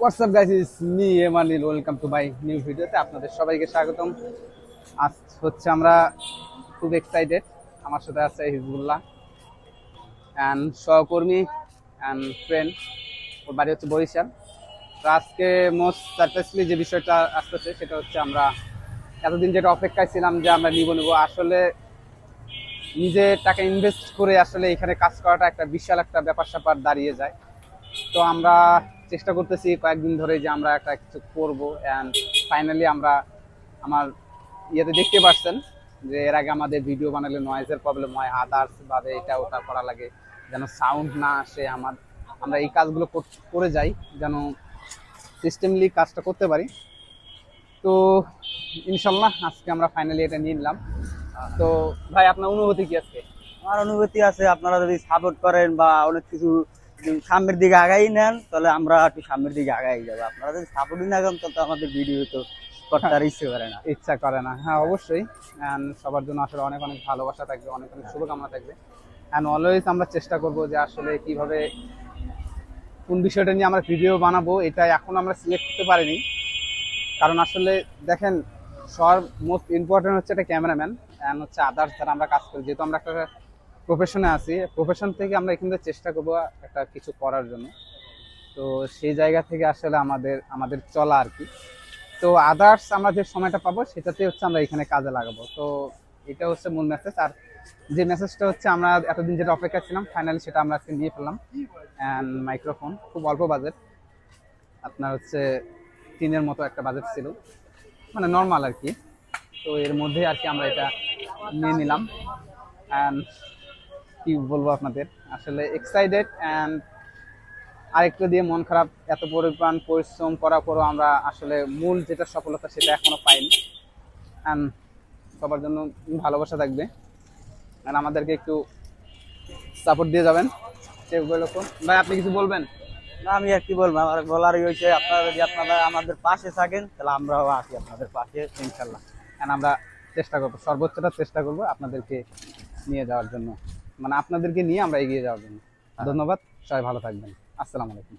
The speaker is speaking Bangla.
What's up guys is me এমানিল welcome to my new ভিডিওতে আপনাদের সবাইকে স্বাগতম। আজ হচ্ছে আমরা খুব এক্সাইটেড আমার সাথে আছে হিজবুল্লাহ অ্যান্ড সহকর্মী অ্যান্ড ফ্রেন্ড ওর বাড়ি হচ্ছে বরিশাল। তো আজকে মোস্ট সারপ্রাইজলি যে বিষয়টা আসতেছে, সেটা হচ্ছে আমরা এতদিন যেটা অপেক্ষায় ছিলাম যে আমরা নিব নিব, আসলে নিজে টাকা ইনভেস্ট করে আসলে এখানে কাজ করাটা একটা বিশাল একটা ব্যাপার স্যাপার দাঁড়িয়ে যায়। তো আমরা চেষ্টা করতেছি কয়েকদিন ধরে যে আমরা একটা কিছু করব। অ্যান্ড ফাইনালি আমরা আমার ইয়েতে দেখতে পাচ্ছেন যে এর আগে আমাদের ভিডিও বানালে নয়েজের প্রবলেম হয় আদার্স ভাবে এটা ওটা করা লাগে, যেন সাউন্ড না আসে আমার। আমরা এই কাজগুলো কর- যাই, যেন সিস্টেমলি কাজটা করতে পারি। তো ইনশাল্লাহ আজকে আমরা ফাইনালি এটা নিয়ে নিলাম। তো ভাই, আপনার অনুভূতি কি আজকে? আমার অনুভূতি আছে, আপনারা যদি সাপোর্ট করেন বা অনেক কিছু সামনের দিকে আগাই নেন, তাহলে আমরা একটু সামনের দিকে আগাই যাব। আপনারা যদি সাপোর্টই না করেন তাহলে আমাদের ভিডিও তো করতে ইচ্ছে করে না। ইচ্ছা করে না। হ্যাঁ অবশ্যই। সবার জন্য আসলে অনেক অনেক ভালোবাসা থাকবে, অনেক অনেক শুভকামনা থাকবে। অ্যান্ড অলওয়েজ আমরা চেষ্টা করব যে আসলে কীভাবে, কোন বিষয়টা নিয়ে আমরা ভিডিও বানাবো, এটা এখন আমরা সিলেক্ট করতে পারিনি। কারণ আসলে দেখেন সব মোস্ট ইম্পর্টেন্ট হচ্ছে একটা ক্যামেরাম্যান অ্যান্ড হচ্ছে আদার্স যারা আমরা কাজ করি। যেহেতু আমরা একটা প্রফেশনে আছি। প্রফেশন থেকে আমরা এখান থেকে চেষ্টা করব একটা কিছু করার জন্য। তো সেই জায়গা থেকে আসলে আমাদের আমাদের চলা আর কি। তো আদার্স আমরা যে সময়টা পাবো সেটাতে হচ্ছে আমরা এখানে কাজে লাগাবো। তো এটা হচ্ছে মূল মেসেজ আর যে মেসেজটা হচ্ছে আমরা এতদিন যেটা অপেক্ষা ছিলাম ফাইনালি সেটা আমরা আজকে নিয়ে ফেললাম। অ্যান্ড মাইক্রোফোন খুব অল্প বাজেট আপনার হচ্ছে তিনের মতো একটা বাজেট ছিল। মানে নর্মাল আর কি। তো এর মধ্যে আর কি আমরা এটা নিয়ে নিলাম। অ্যান্ড কি বলব আপনাদের? আসলে এক্সাইটেড অ্যান্ড আরেকটু দিয়ে মন খারাপ এত পরিমাণ পরিশ্রম করার পরও আমরা আসলে মূল যেটা সফলতা সেটা এখনও পাইনি। অ্যান্ড সবার জন্য ভালোবাসা থাকবে। আর আমাদেরকে একটু সাপোর্ট দিয়ে যাবেন। সেগুলো ভাই আপনি কিছু বলবেন? না আমি আর কি বলব? আমার বলার হয়েছে আপনারা যদি আপনারা আমাদের পাশে থাকেন তাহলে আমরাও আছি আপনাদের পাশে ইনশাল্লাহ। অ্যান্ড আমরা চেষ্টা করব সর্বোচ্চটা চেষ্টা করব আপনাদেরকে নিয়ে যাওয়ার জন্য। মানে আপনাদেরকে নিয়ে আমরা এগিয়ে যাওয়ার জন্য। ধন্যবাদ সবাই ভালো থাকবেন। আসসালামু আলাইকুম।